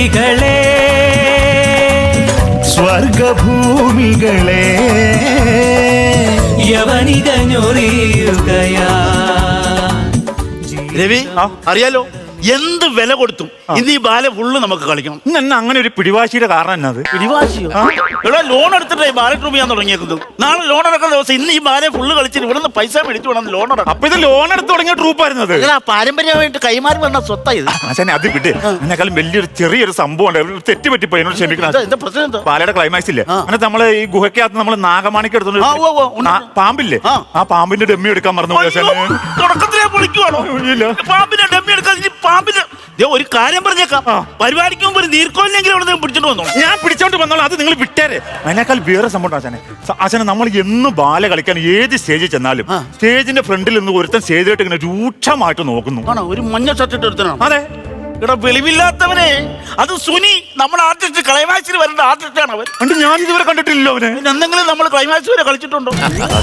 സ്വർഗപുരികളെ സ്വർഗഭൂമികളെ യവനിക ഞൊറിയുകയാ. രവി അറിയാലോ? എന്ത് വില കൊടുത്തും ഇന്ന് ഈ ബാല ഫുള്ള് നമുക്ക് കളിക്കണം. ഇന്ന് എന്നാ അങ്ങനെ ഒരു പിടിവാശിയുടെ കാരണം എന്നത് പിടിവാശിയോ? എടാ ലോൺ എടുത്തിട്ടേ ബാല ട്രൂപ്പ് ചെയ്യാൻ തുടങ്ങിയേക്കുന്നത്. നാളെ ലോൺ അടക്കുന്ന ദിവസം ഇന്ന് ഈ ബാല ഫുള്ള് കളിച്ചിട്ട് നിന്ന് പൈസ മേടിച്ചു വേണം ലോൺ അടക്കാം. അപ്പൊ ഇത് ലോൺ എടുത്ത് തുടങ്ങിയ ട്രൂപ്പായിരുന്നത് എടാ, പാരമ്പര്യമായിട്ട് കൈമാറി വന്ന സ്വത്താ ഇത്. ആശാനെ അത് വിട്ട് എന്നെക്കാളും വലിയൊരു ചെറിയൊരു സംഭവം ഉണ്ട്. തെറ്റി പറ്റിപ്പോയി എന്നോട് ക്ഷമിക്കണം. എന്താ എന്താ പ്രശ്നം എന്താ? പാലയുടെ ക്ലൈമാക്സ് ഇല്ലേ? എന്നിട്ട് അങ്ങനെ നമ്മൾ ഈ ഗുഹയ്ക്കകത്ത് നമ്മൾ നാഗമാണിക്ക് എടുത്തോണ്ട് ആ, ഉവ്വ് ഉവ്വ്, ഉണ്ട്. ആ, പാമ്പില്ലേ? ആ. ആ പാമ്പിന്റെ ഡമ്മി എടുക്കാൻ മറന്നു പോയി ആശാനെ. പൊളിക്കുവാണോ ഇല്ല. പാമ്പിനെ ഡമ്മി ഇനി ദേ, ഒരു കാര്യം പറഞ്ഞേക്കാം. പരിപാടിക്ക് മുമ്പ് ഒരു നീർക്കോലിനെങ്കിലും അവിടെ നിന്ന് പിടിച്ചോണ്ട് വന്നോ? ഞാൻ പിടിച്ചോണ്ട് വന്നോ അത് നിങ്ങൾ വിട്ടേരെ. അതിനേക്കാൾ വേറെ സംഭവം ആശാനെ? ആശാനെ നമ്മൾ എന്നും ബാല കളിക്കാൻ ഏത് സ്റ്റേജിൽ ചെന്നാലും സ്റ്റേജിന്റെ ഫ്രണ്ടിൽ നിന്ന് ഒരുത്തൻ സ്റ്റേജിലോട്ട് ഇങ്ങനെ രൂക്ഷമായിട്ട് നോക്കുന്നു. ഒരു മഞ്ഞ ഷർട്ട് എടുത്തനാണ് അതെ. എടാ വെളിവില്ലാത്തവനെ. അത് സുനി നമ്മുടെ ആർട്ടിസ്റ്റ് ക്ലൈമാക്സിൽ വരേണ്ട ആർട്ടിസ്റ്റാണ് അവൻ. എന്നിട്ട് ഞാൻ ഇതുവരെ കണ്ടിട്ടില്ലല്ലോ അവനെ. പിന്നെ എന്തെങ്കിലും നമ്മൾ ക്ലൈമാക്സ് വരെ കളിച്ചിട്ടുണ്ടോ?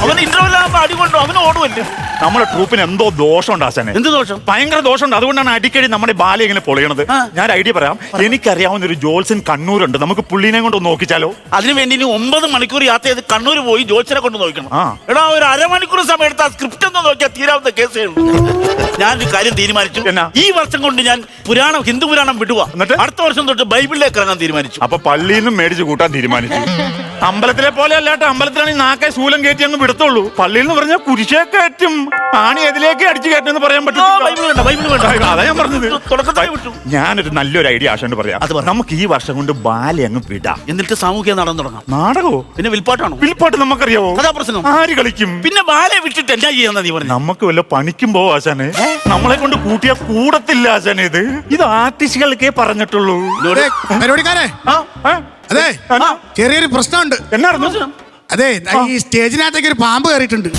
അവൻ ഇന്റർവെൽ ആകുമ്പോൾ അടികൊണ്ടോ അവന് ഓടുമല്ലേ നമ്മുടെ ട്രൂപ്പിന് എന്തോ ദോഷമുണ്ട് ആശാനെ എന്ത് ദോഷം? ഭയങ്കര ദോഷമുണ്ട്. അതുകൊണ്ടാണ് അടിക്കടി നമ്മുടെ ബാലി ഇങ്ങനെ പൊളിയണത്. ഞാൻ ഐഡിയ പറയാം. എനിക്കറിയാവുന്ന ഒരു ജോൾസൻ കണ്ണൂരുണ്ട്. നമുക്ക് പുള്ളിനെ കൊണ്ട് നോക്കിച്ചാലോ? അതിനു വേണ്ടി ഇനി ഒമ്പത് മണിക്കൂർ യാത്ര ചെയ്ത് കണ്ണൂർ പോയി ജോത്സനെ കൊണ്ട് നോക്കണം. ആ. എടാ ഒരു അരമണിക്കൂർ സമയം എടുത്ത് ആ സ്ക്രിപ്റ്റ് ഒന്ന് നോക്കിയാൽ തീരാവുന്ന കേസേ ഉള്ളൂ. ഞാനൊരു കാര്യം തീരുമാനിച്ചു. എന്നാ? ഈ വർഷം കൊണ്ട് ഞാൻ പുരാണം ഹിന്ദു പുരാണം വിടുക. എന്നിട്ട്? അടുത്ത വർഷം തൊട്ട് ബൈബിളിലേക്ക് ഇറങ്ങാൻ തീരുമാനിച്ചു. അപ്പൊ പള്ളിയിൽ നിന്നും മേടിച്ച് കൂട്ടാൻ തീരുമാനിച്ചു. അമ്പലത്തിലെ പോലെ അല്ലാട്ട് അമ്പലത്തിലാണെങ്കിൽ നാക്കെ ശൂലം കയറ്റി അങ്ങ് വിടത്തുള്ളൂ. പള്ളിയിൽ നിന്ന് പറഞ്ഞാൽ കുരിശേ കയറ്റും. ആണി എതിലേക്ക് അടിച്ചു കയറ്റുമെന്ന് പറയാൻ ആ, പറ്റും ബൈബിൾ വേണ്ട ബൈബിൾ വേണ്ട. അതാ ഞാൻ പറഞ്ഞത്. ഞാനൊരു നല്ലൊരു ഐഡിയ ആശാണ്ട് പറയാം. അത്. നമുക്ക് ഈ വർഷം കൊണ്ട് ബാലി അങ്ങ് വിടാം. എന്നിട്ട് സാമൂഹ്യ നാടകം തുടങ്ങാം. നാടകമോ പിന്നെ വിൽപ്പാട്ടാണോ? വിൽപ്പാട്ട് നമുക്കറിയാവോ? പ്രശ്നം ആര് കളിക്കും? പിന്നെ ബാലെ വിട്ടിട്ട് എന്താ ചെയ്യാന്നാ നീ പറഞ്ഞു? നമുക്ക് വല്ല പണിക്കും പോവോ ആശാനെ. നമ്മളെ കൊണ്ട് കൂട്ടിയാ കൂടത്തില്ല ആശാനെ ഇത്. ഇത് ആർട്ടിസ്റ്റുകൾക്കേ പറഞ്ഞിട്ടുള്ളൂ. പരിപാടിക്കാരെ. ആ, അതെ ചെറിയൊരു പ്രശ്നമുണ്ട്. അതെ ഈ സ്റ്റേജിനകത്തേക്ക് ഒരു പാമ്പ് കയറിയിട്ടുണ്ട്.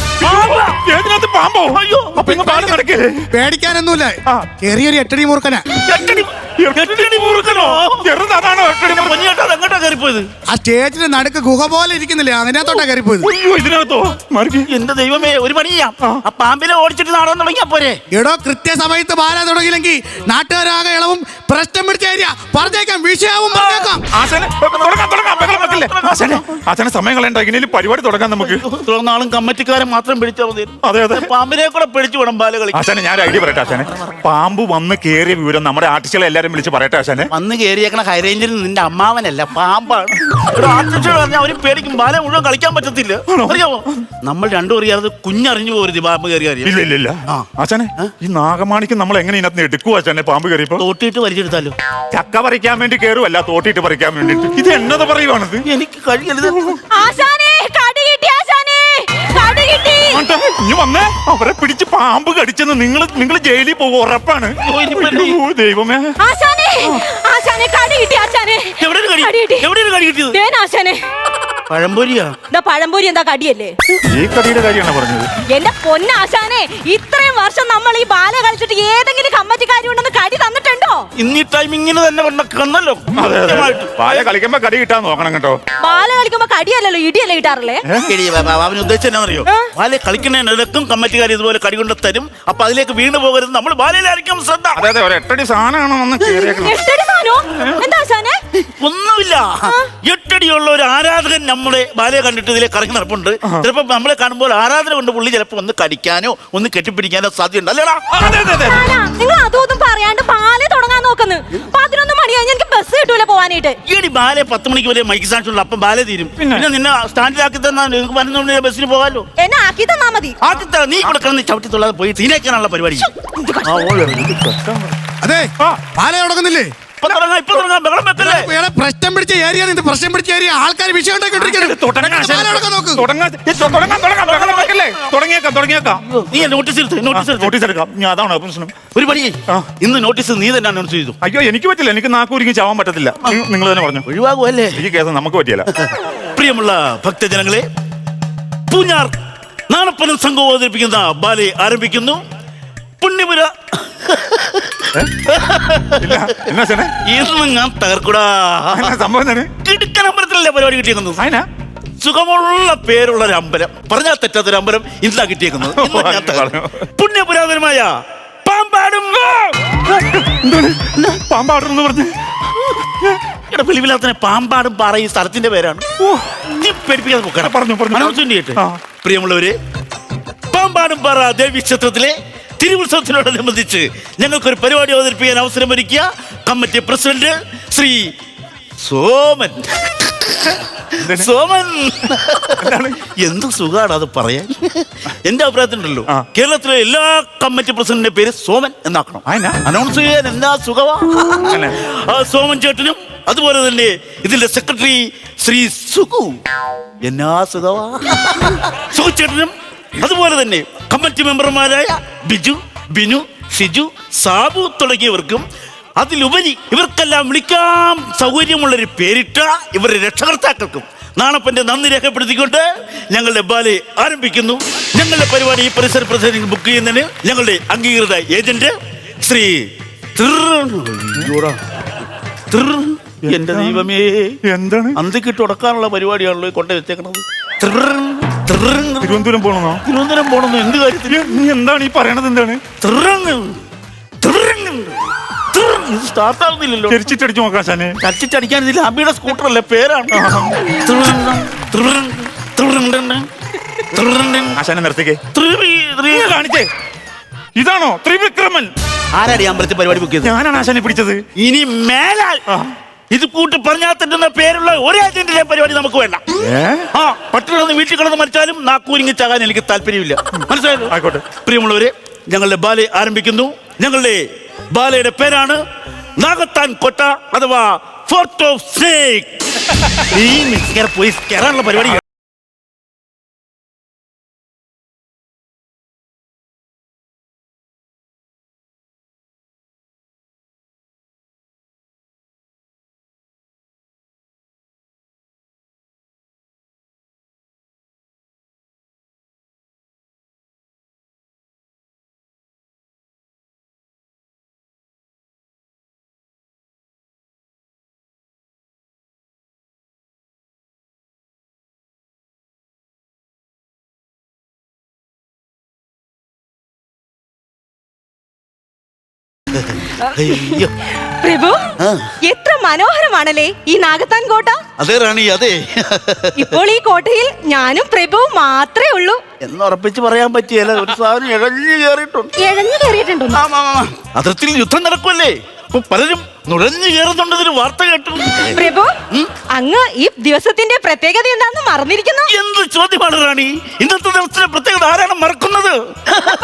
ഏതിനകത്ത് പാമ്പോ? അയ്യോ അപ്പൊ ഇങ്ങ് പാലം നടക്കേ. പേടിക്കാനൊന്നുമില്ല. ആ. ചെറിയൊരു എട്ടടി മൂർക്കനാ എട്ടടി എട്ടടി മുറുക്കനോ ചെറുത് അതാണോ എട്ടടി മുറുക്കൻ? പൊന്നിയേട്ടാ എങ്ങോട്ടാ കയറിപ്പോയത്? ആ സ്റ്റേജിന്റെ നടുക്ക് ഗുഹ പോലെ ഇരിക്കുന്നില്ലേ? അതിനകത്തോട്ടാ കയറിപ്പോയത്. അയ്യോ ഇതിനകത്തോ? മറിക്ക്. എന്റെ ദൈവമേ ഒരു പണി ചെയ്യാം. ആ. പാമ്പിനെ ഓടിച്ചിട്ട് നാടകം തുടങ്ങിയാ പോരെ? എടോ കൃത്യസമയത്ത് ബാല തുടങ്ങിയില്ലെങ്കിൽ നാട്ടുകാരാകെ ഇളവും പ്രശ്നം പിടിച്ച ഏരിയ. പറഞ്ഞേക്കാം വിഷയാവും പറഞ്ഞേക്കാം. ആശാനെ തുടങ്ങാം തുടങ്ങാം ബഹളം വെക്കല്ലേ? ആശാനെ ആശാനെ സമയം കളയണ്ട. ഇങ്ങനെ പരിപാടി തുടങ്ങാം നമുക്ക്. തുടർന്ന കമ്മിറ്റിക്കാരൻ മാത്രം പിടിച്ചാൽ മതി. അതെ അതെ. പാമ്പിനെ കൂടെ പിടിച്ചു വിടാം ബാല കളി ആശാനെ ഞാൻ ഐഡിയ പറയട്ടെ ആശാനെ. പാമ്പ് വന്ന് കേറിയ വിവരം നമ്മുടെ ആർട്ടിസ്റ്റുകളെ എല്ലാരും വിളിച്ച് പറയട്ടെ ആശാനെ? വന്ന് കയറിയേക്കണ ഹൈറേഞ്ചിൽ നിന്റെ അമ്മാവനല്ല പാമ്പാണ്. പറഞ്ഞാൽ അവർ പേടിക്കും ബാല മുഴുവൻ കളിക്കാൻ പറ്റത്തില്ല. അറിയാമോ നമ്മൾ രണ്ടും അറിയാതെ കുഞ്ഞറിഞ്ഞു പോരുത് പാമ്പ് കയറി അച്ഛനെ ഇല്ല ഇല്ല. ഇല്ല ആശാനെ ഈ നാഗമാണിക്ക് നമ്മൾ എങ്ങനെ ഇതിനകത്ത് എടുക്കുവോ ആശാനെ പാമ്പ് കയറിയപ്പോ തോട്ടിട്ട് വലിച്ചെടുത്താലോ? ചക്ക പറിക്കാൻ വേണ്ടി കയറുമല്ല തോട്ടിട്ട് പറിക്കാൻ വേണ്ടിട്ട് ഇത് എന്നത് പറയുവാണത്? എനിക്ക് കഴിയരുത്. ആശാനേ ഇഞ്ഞ് വന്നേ. അവരെ പിടിച്ച് പാമ്പ് കടിച്ചെന്ന് നിങ്ങൾ നിങ്ങൾ ജയിലിൽ പോകും ഉറപ്പാണ്. അയ്യോ, ദൈവമേ. ആശാനേ ആശാനെ കടി കിട്ടി ആശാനെ. എവിടെ ഒരു കടി എവിടെ ഒരു കടി കിട്ടിയത്? ദേന ആശാനെ. പഴംപൊരിയാ? പഴംപൊരി എന്താ കടിയല്ലേ? ഈ കടിയുടെ കാര്യമാണ് പറഞ്ഞത്? എന്റെ പൊന്നാശാനെ ഇത്രയും വർഷം നമ്മൾ ഈ ബാല കളിച്ചിട്ട് ഏതെങ്കിലും കമ്മറ്റിക്കാരി ഉണ്ടെന്ന് കടി തന്നിട്ടുണ്ടോ. ഇന്നീ ടൈമിങ്ങിന് തന്നെ വന്ന കന്നല്ലോ അതെ അതെ. കൃത്യമായിട്ട്. പായ കളിക്കുമ്പോ കടി കിട്ടാൻ നോക്കണം കേട്ടോ. ബാല കളിക്കുമ്പോ കടിയല്ലല്ലോ ഇടിയല്ലേ കിട്ടാറില്ലേ? അവന് ഉദ്ദേശിച്ചത് എന്നാണെന്നറിയോ ആ? ബാലെ കമ്മിറ്റിക്കാർ ഇതുപോലെ കടി കൊണ്ട് തരും. അപ്പൊ അതിലേക്ക് വീണ് പോകരുത്. നമ്മൾ ബാലയിലായിരിക്കും ശ്രദ്ധ. അതെ അതെ ഒരു എട്ടടി സാധനമാണ് കേറിയേക്കണം എട്ടടി സാധനോ? എന്താ ആശാനെ ഒന്നുമില്ല. എട്ടടിയുള്ള ഒരു ആരാധകൻ നമ്മുടെ ബാലയെ കണ്ടിട്ട് ഇതിലെ കറങ്ങി നടപ്പുണ്ട്. ചിലപ്പോ നമ്മളെ കാണുമ്പോൾ ആരാധന കൊണ്ട് പുള്ളി ചിലപ്പോ ഒന്ന് കടിക്കാനോ ഒന്ന് കെട്ടിപ്പിടിക്കാനോ സാധ്യതയുണ്ട്. അല്ലേടാ? പോവാനായിട്ട് ഈടി ബാലെ പത്ത് മണിക്ക് വരെ മൈക്ക് സ്റ്റാൻഡ് ഉള്ളു അപ്പം ബാലെ തീരും. പിന്നെ? നിന്നെ സ്റ്റാൻഡിലാക്കി തന്നാ നിങ്ങൾക്ക് പതിനൊന്ന് മണി ബസ്സിന് പോകാലോ? എന്നെ ആക്കി തന്നാ മതി. ആദ്യത്തെ നീ ഇവിടെ കിടന്ന് ചവിട്ടി തൊള്ളാതെ പോയി തീനേക്കാനുള്ള പരിപാടി. അതെ ബാലെ ബാല തുടങ്ങുന്നില്ലേ ഇപ്പൊ തുടങ്ങാം ഇപ്പൊ തുടങ്ങാം. ബഹളം വെക്കല്ലേ? ഇയാളെ പ്രശ്നം പിടിച്ച ഏരിയ ഇത് പ്രശ്നം പിടിച്ച ഏരിയ ആൾക്കാർ വിഷയം ഉണ്ടാക്കിക്കൊണ്ടിരിക്കുന്നത് നോക്ക്. ബഹളം വെക്കല്ലേ? തുടങ്ങിയേക്കാം തുടങ്ങിയേക്കാം. നീ നോട്ടീസ് എടുത്ത് നോട്ടീസ് എടുത്ത് നോട്ടീസ് എടുക്കാം. ഞാൻ അതാണ് പ്രശ്നം ഒരു പണി ഇന്ന് നോട്ടീസ് നീ തന്നെ അനൗൺസ് ചെയ്തു. അയ്യോ എനിക്ക് പറ്റില്ല. എനിക്ക് നാക്കൂരിക്കും ചാവാൻ പറ്റത്തില്ല. നിങ്ങൾ തന്നെ പറഞ്ഞു. ഒഴിവാകുമല്ലേ ഈ കേസ് നമുക്ക് പറ്റിയല്ല. പ്രിയമുള്ള ഭക്തജനങ്ങളെ പൂഞ്ഞാർ നാണപ്പനം സംഘം അവതരിപ്പിക്കുന്ന ബാലെ ആരംഭിക്കുന്നു. പുണ്യപുര ഇല്ല. എന്നാ ചേനെ ഇന്ന് ഞാൻ തകർക്കൂടാ. എന്നാ സംഭവം തന്നെ കിടുക്കൻ അമ്പലത്തിലല്ലേ പരിപാടി കിട്ടിയേക്കുന്നത്? അതിനാ സുഖമുള്ള പേരുള്ള ഒരു അമ്പലം. പറഞ്ഞാൽ തെറ്റാത്തൊരു അമ്പലം ഇന്നാ കിട്ടിയേക്കുന്നത്. ഇന്ന് ഞാൻ. പുണ്യപുരാതനമായ പാമ്പാടും. എന്താണ്? പാമ്പാടുന്നു പറഞ്ഞ്? ഇവിടെ പാമ്പാടും പാറ ഈ സ്ഥലത്തിന്റെ പേരാണ്. നീ പേടിപ്പിക്കാതെ പൊക്കണം പറഞ്ഞു, ആ. പ്രിയമുള്ളവര് പാമ്പാടും പാറ ദേവി ക്ഷേത്രത്തിലെ തിരുവുത്സവത്തിനോടനുബന്ധിച്ച് ഞങ്ങൾക്കൊരു പരിപാടി അവതരിപ്പിക്കാൻ അവസരം ഒരുക്കിയ കമ്മിറ്റി പ്രസിഡന്റ് ശ്രീ സോമൻ. സോമൻ. എന്ത് സുഖാണ് അത് പറയാൻ? എന്റെ അഭിപ്രായത്തിലുണ്ടല്ലോ. കേരളത്തിലെ എല്ലാ കമ്മിറ്റി പ്രസിഡന്റിന്റെ പേര് സോമൻ എന്നാക്കണം? അനൗൺസ് ചെയ്യാൻ എന്താ സുഖമാ ആ സോമൻ ചേട്ടനും അതുപോലെ തന്നെ ഇതിന്റെ സെക്രട്ടറി ശ്രീ സുഖു. എന്നാ സുഖമാ സുഖു ചേട്ടനും അതുപോലെ തന്നെ കമ്മിറ്റി മെമ്പർമാരായ ബിജു ബിനു ഷിജു സാബു തുടങ്ങിയവർക്കും അതിലുപരി ഇവർക്കെല്ലാം വിളിക്കാൻ സൗകര്യമുള്ളൊരു പേരിട്ട ഇവരുടെ രക്ഷകർത്താക്കൾക്കും നാണപ്പന്റെ നന്ദി രേഖപ്പെടുത്തിക്കൊണ്ട് ഞങ്ങളുടെ ബാലെ ആരംഭിക്കുന്നു. ഞങ്ങളുടെ പരിപാടി ഈ പരിസര പ്രസിഡന്റ് ബുക്ക് ചെയ്യുന്നതിന് ഞങ്ങളുടെ അംഗീകൃത ഏജന്റ് ശ്രീ എന്റെ ദൈവമേ. എന്താണ്? അന്തിക്കിട്ട് ഉടക്കാനുള്ള പരിപാടിയാണല്ലോ കൊണ്ട വെച്ചേക്കണത്. തിരുവനന്തപുരം പോണെന്നോ? തിരുവനന്തപുരം പോണെന്നോ എന്ത് കാര്യത്തിൽ നീ എന്താണ് ഈ പറയണത് എന്താണ്? തൃങ്. തൃങ്. തൃങ്. സ്റ്റാർട്ട് ആവുന്നില്ലല്ലോ. ചെരിച്ചിട്ടടിച്ചു നോക്കാം ശാനെ ചടിച്ചിട്ടടിക്കാൻ ഇതിൽ അബിയുടെ സ്കൂട്ടർ അല്ലേ? പേരാണ്. ആശാനെ നിർത്തിക്കേ. കാണിച്ചേ. ഇതാണോ? ത്രിവിക്രമൻ. ആരാടി അമ്പലത്തിൽ പരിപാടി ബുക്ക് ചെയ്തത്? ഞാനാണ് ആശാനെ പിടിച്ചത്. ഇനി മേലാൽ ഇത് കൂട്ടി പറഞ്ഞാൽ തെറ്റുന്ന പേരുള്ള ഒരു ഏജന്റിന്റെ പരിപാടി നമുക്ക് വേണ്ട. ഏ? പട്ടിണി വീട്ടിൽ കിടന്ന് മരിച്ചാലും നാക്കൂരിങ്ങി ചാകാൻ എനിക്ക് താല്പര്യമില്ല. മനസ്സിലായോ? ആയിക്കോട്ടെ. പ്രിയമുള്ളവരെ ഞങ്ങളുടെ ബാലെ ആരംഭിക്കുന്നു. ഞങ്ങളുടെ ബാലയുടെ പേരാണ് നാഗത്താൻ കൊട്ട അഥവാ ഫോർട്ട് ഓഫ് സ്നേക് ഈ മിസ്കേറ പോയി കയറാനുള്ള പരിപാടി അയ്യോ. പ്രഭു എത്ര മനോഹരമാണല്ലേ ഈ നാഗത്താൻ കോട്ട. അതെ റാണി അതെ. ഇപ്പോൾ ഈ കോട്ടയിൽ ഞാനും പ്രഭുവും മാത്രമേ ഉള്ളൂ. എന്ന് എന്നുറപ്പിച്ച് പറയാൻ പറ്റിയല്ല ഒരു സാധനം ഇഴഞ്ഞു കയറിയിട്ടുണ്ട്. ഇഴഞ്ഞു കയറിയിട്ടുണ്ടോ. അതിർത്തിയിൽ യുദ്ധം നടക്കുമല്ലേ പലരും നുഴഞ്ഞു കയറുന്നുണ്ടതിന് വാർത്ത കേട്ടു. പ്രഭു അങ്ങ് ഈ ദിവസത്തിന്റെ പ്രത്യേകത എന്താണെന്ന് മറന്നിരിക്കുന്നു. എന്ത് ചോദ്യമാണ് റാണി? ഇന്നത്തെ ദിവസത്തിന്റെ പ്രത്യേകത ആരാണ് മറക്കുന്നത്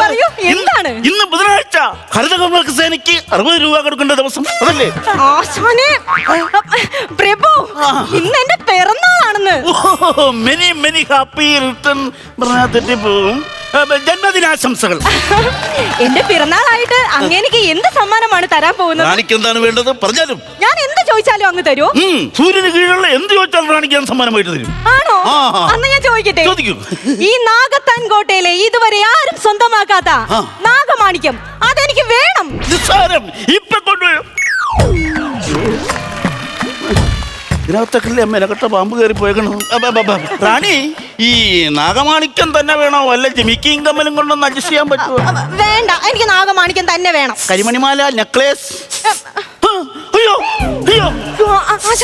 പറയൂ എന്താണ്? ഇന്ന് ബുധനാഴ്ച ഹരിതകർമ്മ സേനയ്ക്ക് അറുപത് രൂപ കൊടുക്കേണ്ട ദിവസം അതല്ലേ? ആശാനെ പ്രഭു ഇന്ന് എന്റെ പിറന്നാളാണെന്ന്. മെനി മെനി ഹാപ്പി റിട്ടേൺ ജന്മദിനാശംസകൾ. എന്റെ പിറന്നാളായിട്ട് അങ്ങേക്ക് എന്ത് സമ്മാനമാണ് തരാൻ പോകുന്നത്? റാണിക്ക് എന്താണ് വേണ്ടത്? പറഞ്ഞാലും. ഞാൻ എന്ത് ചോദിച്ചാലും അങ്ങ് തരുമോ സൂര്യന് കീഴിലുള്ള എന്ത് ചോദിച്ചാലും റാണിക്ക് ഞാൻ സമ്മാനമായിട്ട് തരും. ആണോ? അന്ന് ഞാൻ ചോദിക്കട്ടെ. ചോദിക്കും. ഈ നാഗത്താൻ കോട്ടയിലെ ഇതുവരെ ആരും സ്വന്തമാക്കാത്ത. നാഗമാണിക്യം. അതെനിക്ക് വേണം. നിസ്സാരം. ഇപ്പൊ കൊണ്ടുവരും. ഇതിനകത്തൊക്കെ മെനക്കെട്ട പാമ്പ് കയറി പോയേക്കണു. റാണി ഈ നാഗമാണിക്യം തന്നെ വേണോ? അല്ല ജിമിക്കിയും കമ്മലും കൊണ്ടൊന്ന് അഡ്ജസ്റ്റ് ചെയ്യാൻ പറ്റുമോ വേണ്ട. എനിക്ക് നാഗമാണിക്യം തന്നെ വേണം. കരിമണിമാല നെക്ലേസ്. അയ്യോ അയ്യോ.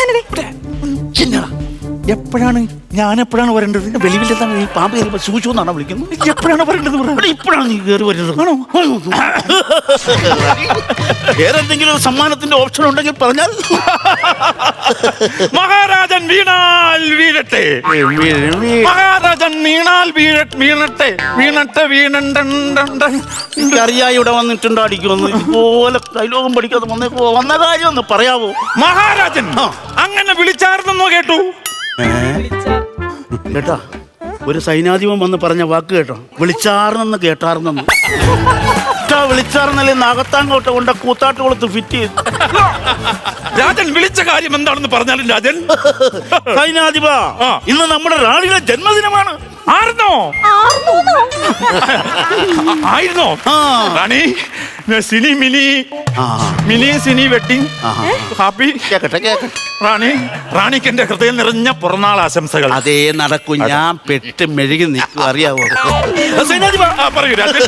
എന്നടാ എപ്പോഴാണ് ഞാൻ എപ്പോഴാണ് വരേണ്ടത് വെളിവില്ലെന്താണ് ഈ പാമ്പ് കയറിയപ്പോ സൂചു എന്നാണ് വിളിക്കുന്നത്? എപ്പോഴാണ് വരേണ്ടത്. ഇവിടെ ഇപ്പോഴാണ് നീ കയറി വരുന്നത്. ആണോ? വേറെ എന്തെങ്കിലും ഒരു സമ്മാനത്തിന്റെ ഓപ്ഷൻ ഉണ്ടെങ്കിൽ പറഞ്ഞാൽ. മഹാരാജൻ വീണാൽ വീഴട്ടെ. മഹാരാജൻ വീണാൽ വീണട്ടെ. വീണട്ടെ വീണണ്ട അറിയായി ഇവിടെ വന്നിട്ടുണ്ടോ അടിക്കുമെന്ന്. ഇതുപോലെ കൈലോകം പഠിക്കാതെ വന്നേക്കോ വന്ന കാര്യം ഒന്ന് പറയാവോ? മഹാരാജൻ. അങ്ങനെ വിളിച്ചാർന്നെന്നോ കേട്ടു? കേട്ടാ? ഒരു സൈനാധിപൻ വന്ന് പറഞ്ഞ വാക്ക് കേട്ടോ. വിളിച്ചാർന്നെന്ന് കേട്ടാർന്നെന്ന്. വിളിച്ചാർന്നല്ലേ നാഗത്താങ്കോട്ട കൊണ്ട കൂത്താട്ട് കൊളുത്ത് ഫിറ്റ് ചെയ്തു. രാജൻ വിളിച്ച കാര്യം എന്താണെന്ന് പറഞ്ഞാലും രാജൻ. സൈനാധിപ ഇന്ന് നമ്മുടെ റാണിയുടെ ജന്മദിനമാണ്. ആയിരുന്നോ ആർന്നൂന്നോ? ആ- ആയിരുന്നോ. റാണി സിനി മിനി ആ. Mini Sini wedding happy. കേക്കട്ടെ കേക്കട്ടെ. റാണി റാണിക്ക് എന്റെ ഹൃദയം നിറഞ്ഞ പിറന്നാൾ ആശംസകൾ. അതേ നടക്കും ഞാൻ പെട്ട് മെഴുകി നിൽക്കും അറിയാവോ? പറയൂ രാജൻ.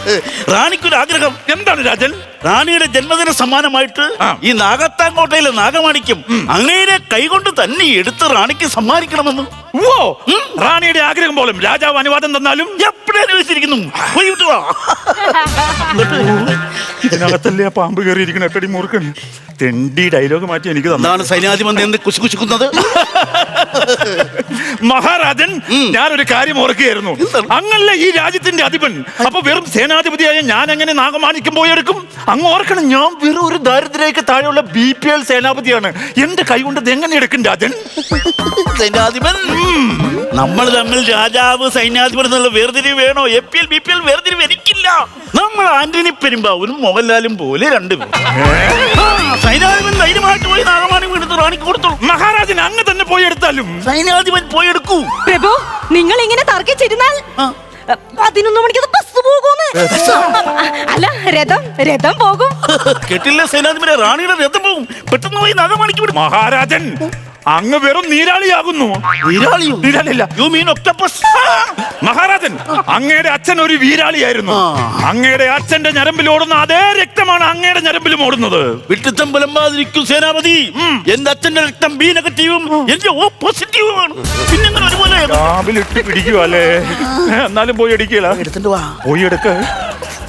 റാണിക്കൊരു ആഗ്രഹം. എന്താണ് രാജൻ? റാണിയുടെ ജന്മദിന സമ്മാനമായിട്ട് ഈ നാഗത്താങ്കോട്ടയിലെ നാഗമാണിക്കും അങ്ങേരെ കൈകൊണ്ട് തന്നെ എടുത്ത് റാണിക്ക് സമ്മാനിക്കണമെന്ന്. ഓ റാണിയുടെ ആഗ്രഹം പോലും രാജാവ് അനുവാദം തന്നാലും എപ്പോഴും അനുവദിച്ചിരിക്കുന്നു പോയിട്ട് വാ. ഇതിനകത്തല്ലേ ആ പാമ്പ് കയറിയിരിക്കണ? എട്ടടി മുറുക്കൻ തെണ്ടി ഡയലോഗ് മാറ്റി എനിക്ക് തന്ന. എന്താണ് സൈന്യാധിപൻ എന്ന് കുശുകുശുക്കുന്നത് മഹാരാജൻ ഞാനൊരു കാര്യം ഓർക്കുകയായിരുന്നു. അങ്ങല്ല ഈ രാജ്യത്തിന്റെ അധിപൻ. അപ്പൊ വെറും സേനാധിപതിയായ ഞാൻ എങ്ങനെ പോയി പോയെടുക്കും? അങ്ങ് ഓർക്കണം ഞാൻ വെറും ഒരു ദാരിദ്ര്യക്ക് താഴെയുള്ള ബി പി എൽ സേനാപതിയാണ്. എന്റെ കൈ കൊണ്ട് എങ്ങനെ എടുക്കും രാജൻ? സൈന്യാധിപൻ. നമ്മൾ തമ്മിൽ രാജാവ് സൈന്യാധിപൻ എന്നുള്ള വേർതിരിവ് വേണോ? A P L B P L വേർതിരിവ് എനിക്കില്ല. നമ്മൾ ആന്റണി പെരുമ്പാവൂരും മോഹൻലാലും പോലെ രണ്ടുപേരും. സൈന്യാധിപൻ ധൈര്യമായിട്ട് പോയി എടുത്ത് റാണിക്ക് മഹാരാജൻ അങ്ങ് തന്നെ പോയി എടുത്താലും സൈന്യാധിപൻ പോയി എടുക്കൂ. പ്രഭു നിങ്ങൾ ഇങ്ങനെ തർക്കിച്ചിരുന്നാൽ പതിനൊന്ന് മണിക്ക് ബസ് പോകുന്നു അല്ല രഥം രഥം പോകും. കെട്ടില്ല റാണിയുടെ രഥം പോകും. പെട്ടെന്ന് പോയി നാഗമാണിക്ക് വിടും. മഹാരാജൻ അങ്ങ് വെറും നീരാളിയാകുന്നു. നീരാളിയോ? നീരാളിയല്ല യു മീൻ ഒക്ടോപ്പസ്. മഹാരാജൻ അങ്ങയുടെ അച്ഛൻ ഒരു വീരാളിയായിരുന്നു. അങ്ങയുടെ അച്ഛന്റെ ഞരമ്പിൽ ഓടുന്ന അതേ രക്തമാണ് അങ്ങയുടെ ഞരമ്പിലും ഓടുന്നത്. വിട്ടിത്തം പുലമ്പാതിരിക്കും സേനാപതി. എന്റെ അച്ഛന്റെ രക്തം ബി നെഗറ്റീവും എന്റെ ഓ പോസിറ്റീവുമാണ് പിന്നെ ഒരുപോലെ രാവിലിട്ട് പിടിക്കുക അല്ലേ? എന്നാലും പോയി വാ. പോയി എടുക്ക.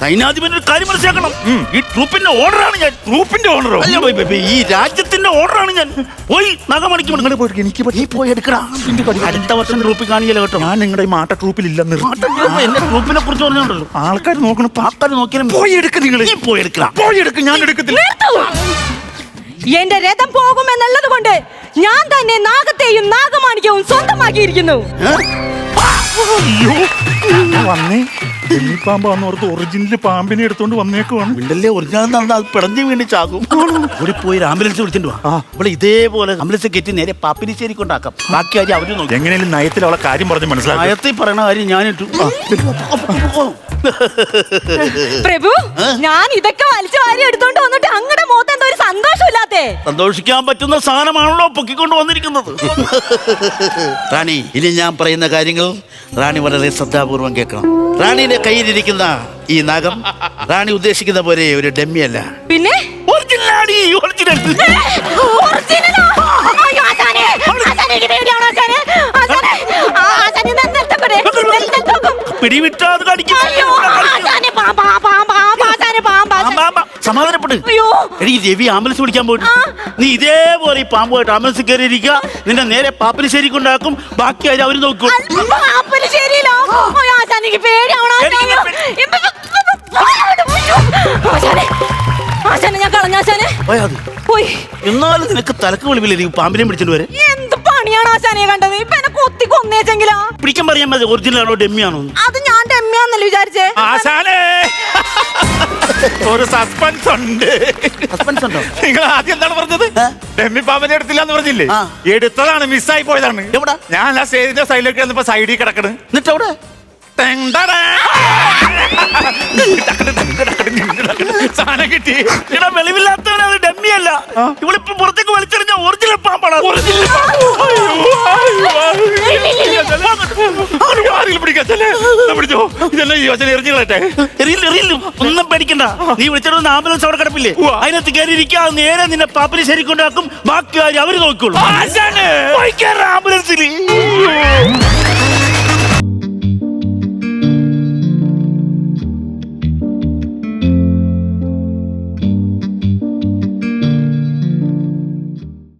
സൈനാധിപൻ ഒരു കാര്യം മനസ്സിലാക്കണം. ഈ ട്രൂപ്പിന്റെ ഓർഡറാണ് ഞാൻ. ട്രൂപ്പിന്റെ ബൈ, ഈ രാജ്യത്തിന്റെ ഓർഡറാണ് ഞാൻ. പോയി നാഗമണിക്ക് നിങ്ങൾ പോയി എനിക്ക് നീ പോയി എടുക്കടാ. അടുത്ത വർഷം ട്രൂപ്പിൽ കാണിയല്ലോ കേട്ടോ. ഞാൻ നിങ്ങളുടെ ഈ മാട്ട ട്രൂപ്പിൽ ഇല്ലെന്ന് മാട്ടം ട്രൂപ്പ് എന്റെ ട്രൂപ്പിനെ കുറിച്ച് പറഞ്ഞോണ്ടല്ലോ. ആൾക്കാർ നോക്കണം ആൾക്കാർ നോക്കിയാലും പോയി എടുക്ക നിങ്ങൾ നീ പോയി എടുക്കടാ. പോയി എടുക്ക ഞാൻ എടുക്കത്തില്ല. എന്റെ രഥം പോകുമെന്നുള്ളത് കൊണ്ട് ഞാൻ തന്നെ നാഗത്തെയും നാഗമാണിക്കവും സ്വന്തമാക്കിയിരിക്കുന്നു. വന്നേ. പാമ്പ് ഓർത്ത് ഒറിജിനൽ പാമ്പിനെ എടുത്തോണ്ട് വന്നേക്കുവാണ്. മിണ്ടല്ലേ? ഒറിജിനൽ നടന്നാൽ അത് പിടഞ്ഞു വീണ് ചാകും. ഇവിടെ പോയി ഒരു ആംബുലൻസ് വിളിച്ചിട്ട് വാ. ഇവിടെ ഇതേപോലെ ആംബുലൻസ് കയറ്റി നേരെ പാപ്പിനിശ്ശേരി കൊണ്ടാക്കാം. ബാക്കി കാര്യം അവർ നോക്കി. എങ്ങനെയും നയത്തിൽ അവളെ കാര്യം പറഞ്ഞ് മനസ്സിലായി നയത്തിൽ പറയണ കാര്യം ഞാനിട്ടു. പ്രഭു ഞാൻ ഇതൊക്കെ വലിച്ചു വാരി എടുത്തോണ്ട് വന്നിട്ട് അങ്ങടെ മുഖത്ത് എന്തോ ഒരു സന്തോഷമില്ലാത്തേ? സന്തോഷിക്കാൻ പറ്റുന്ന സാധനമാണല്ലോ പൊക്കിക്കൊണ്ട് വന്നിരിക്കുന്നത്. റാണി ഇനി ഞാൻ പറയുന്ന കാര്യങ്ങൾ റാണി വളരെ ശ്രദ്ധാപൂർവം കേൾക്കണം. റാണിയുടെ കയ്യിലിരിക്കുന്ന ഈ നാഗം റാണി ഉദ്ദേശിക്കുന്ന പോലെ ഒരു ഡമ്മിയല്ല പിന്നെ ഒറിജിനൽ ആടി, ഒറിജിനൽ. ഒറിജിനലോ? അയ്യോ, ആശാനെ, ആശാനെ, എനിക്ക് പേടിയാവണം, ആശാനെ. ആശാനെ, ആ, ആശാനെ, ഇത് നിർത്തക്കൂടെ? നിർത്തക്കും. പിടിവിട്ടാ അത് കടിക്കും. അയ്യോ, ആശാനെ, പാമ്പ്, ആ, പാമ്പ്, ആ, ആശാനെ, പാമ്പ്, ആ, ആശാനെ. ബാ, ബാ, സമാധാനപ്പെട്ട്. എടി രവി ആംബുലൻസ് വിളിക്കാൻ പോയിട്ട് നീ ഇതേപോലെ ഈ പാമ്പുമായിട്ട് ആംബുലൻസ് കയറിയിരിക്കുക നിന്നെ നേരെ പാപ്പിനിശ്ശേരി കൊണ്ടാക്കും ബാക്കി അവർ നോക്കും എനിക്ക് പേടിയാവണം, ഞാൻ കളഞ്ഞ പോയി എന്നാലും നിനക്ക് തലക്ക് വെളിവില്ലേ? നീ പാമ്പിനെ പിടിച്ചിട്ട് വരെ? എന്ത് പണിയാണ് ആശാനെ കണ്ടത്? ഇപ്പൊ എന്നെ കൊത്തി കൊന്നേച്ചെങ്കിലോ? പിടിക്കാൻ പറയാൻ മതി. ഒറിജിനൽ ആണോ ഡെമ്മി ആണോ അത് ഞാൻ ഡെമ്മിയാന്നല്ലേ വിചാരിച്ചേ. ആശാനേ! ഒരു സസ്പെൻസ് ഉണ്ട്. സസ്പെൻസ് ഉണ്ടോ? നിങ്ങൾ ആദ്യം എന്താണ് പറഞ്ഞത്? ഡെമ്മി പാമ്പിനെ എടുത്തില്ല എന്ന് പറഞ്ഞില്ലേ. എടുത്തതാണ് മിസ്സായി പോയതാണ്. എവിടാ? ഞാൻ ആ സ്റ്റേജിന്റെ സൈഡിലേക്ക് വന്നപ്പോ സൈഡിൽ കിടക്കണ്. എന്നിട്ട് അവിടെ. സാധനം കിട്ടി. എടാ വെളിവില്ലാത്തവനെ അത് ഡെമ്മി അല്ല. ഇവളിപ്പോ പുറത്തേക്ക് വലിച്ചെറിഞ്ഞ ഒറിജിനൽ പാമ്പാണ് ആരെങ്കിലും പിടിക്കാത്തല്ലേ പിടിച്ചോ? ഇതെല്ലാം ഈ വചന എറിഞ്ഞു കളട്ടെ എറിയില്ല എറിയില്ല ഒന്നും പേടിക്കണ്ട. നീ വിളിച്ചിട്ട് ആംബുലൻസ് അവിടെ കിടപ്പില്ലേ? ഉവ്വ. അതിനകത്ത് കയറിയിരിക്കാ നേരെ നിന്നെ പാപ്പിനെ ശരിക്കൊണ്ടാക്കും. ബാക്കി കാര്യം അവർ നോക്കിക്കോളൂ. ആംബുലൻസിൽ